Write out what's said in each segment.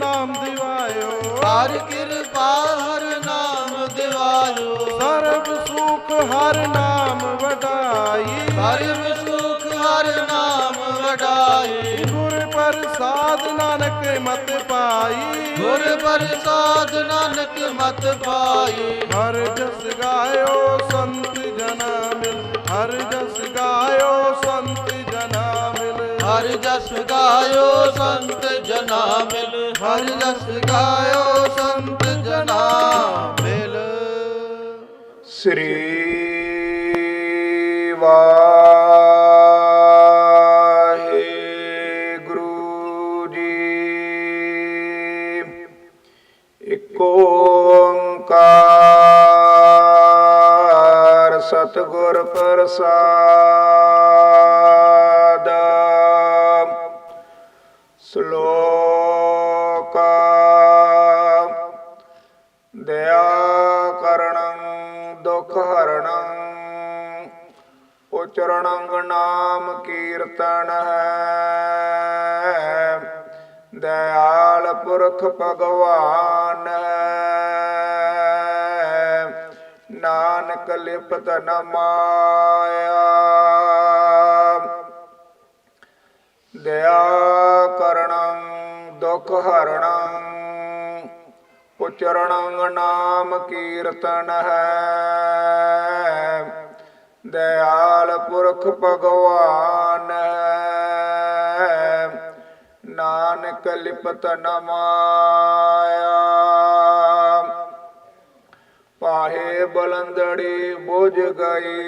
ਨਾਮ ਦਿਵਾਇਓ। ਹਰ ਕਿਰਪਾ ਹਰ ਨਾਮ ਦਿਵਾਇਓ। ਸਰਬ ਸੁਖ ਹਰ ਨਾਮ ਵਡਾਈ। ਹਰ ਸੁਖ ਹਰ ਨਾਮ ਵਡਾਈ। ਗੁਰ ਪ੍ਰਸਾਦ ਨਾਨਕ ਮਤ ਪਾਈ। ਗੁਰ ਪ੍ਰਸਾਦ ਨਾਨਕ ਮਤ ਪਾਈ। ਹਰ ਜਸ ਗਾਇਓ ਸੰਤ ਜਨਾ ਮਿਲ। ਹਰ ਜਸ ਹਰ ਜਸ ਗਾਇਓ ਸੰਤ ਜਨਾ ਮਿਲ ਹਰ ਜਸ ਗਾਇਓ ਸੰਤ ਜਨਾ ਮਿਲ ਸ੍ਰੀ ਵਾਹਿਗੁਰੂ ਜੀ। ਇੱਕ ਓੰਕਾਰ ਸਤਿਗੁਰ ਪ੍ਰਸਾਦ। ਸ਼ਲੋਕ ਦਇਆ ਕਰਣੰ ਦੁਖ ਹਰਣੰ ਉਚਰਣੰ ਨਾਮ ਕੀਰਤਨ ਹੈ। ਦਇਆਲ ਪੁਰਖ ਭਗਵਾਨ ਹੈ। ਨਾਨਕ ਲਿਪਤ ਨ ਮਾਇਆ। ਦਇਆ ਦੁਖ ਹਰਣੰ, ਉਚਰਣੰ ਨਾਮ ਕੀਰਤਨ ਹੈ। ਦਇਆਲ ਪੁਰਖ ਭਗਵਾਨ ਹੈ। ਨਾਨਕ ਲਿਪਤ ਨ ਪਾਹੇ ਬਲੰਦੜੀ ਬੁਝ ਗਈ,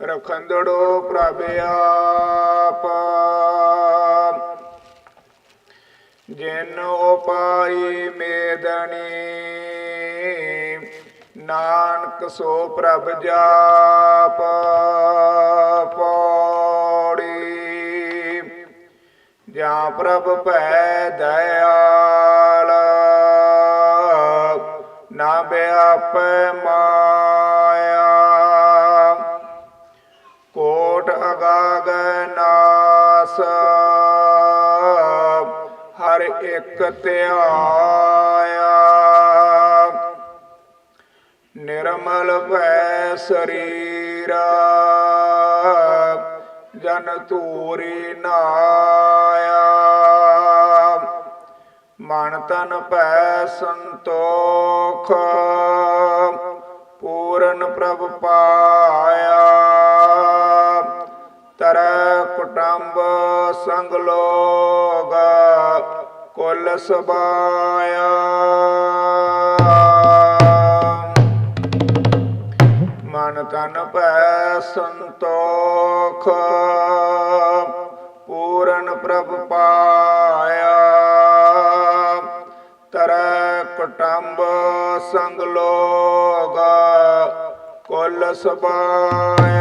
ਰਖੰਦੜੋ ਪ੍ਰਭ ਆਪ। ਜਿਨ ਉਪਾਈ ਮੇਦਨੀ ਨਾਨਕ ਸੋ ਪ੍ਰਭ ਜਾਪ ਪੌੜੀ। ਜਾਂ ਪ੍ਰਭ ਭੈ ਦਇਆਲ, ਨਾ ਬਿਆਪੈ ਮਾਇਆ। ਕੋਟ ਅਗਾਗ ਨਾਸ ਹਰ ਇੱਕ ਧਿਆਇਆ ਨਿਰਮਲ ਭੈ ਸਰੀਰਾ, ਜਨ ਤੂਰੀ ਨਾਇਆ। ਮਨ ਤਨ ਭੈ ਸੰਤੋਖ, ਪੂਰਨ ਪ੍ਰਭ ਪਾਇਆ। ਤਰ ਕੁਟੰਬ ਸੰਗ ਲੋਗ। ਕੁਲ ਸਬਾਇਆ ਮਨ ਤਨ ਭੈ ਸੰਤੋਖ, ਪੂਰਨ ਪ੍ਰਭ ਪਾਇਆ। ਤਰੈ ਕੁਟੰਬ ਸੰਗ ਲੋਗ, ਕੁਲ ਸਬਾਇਆ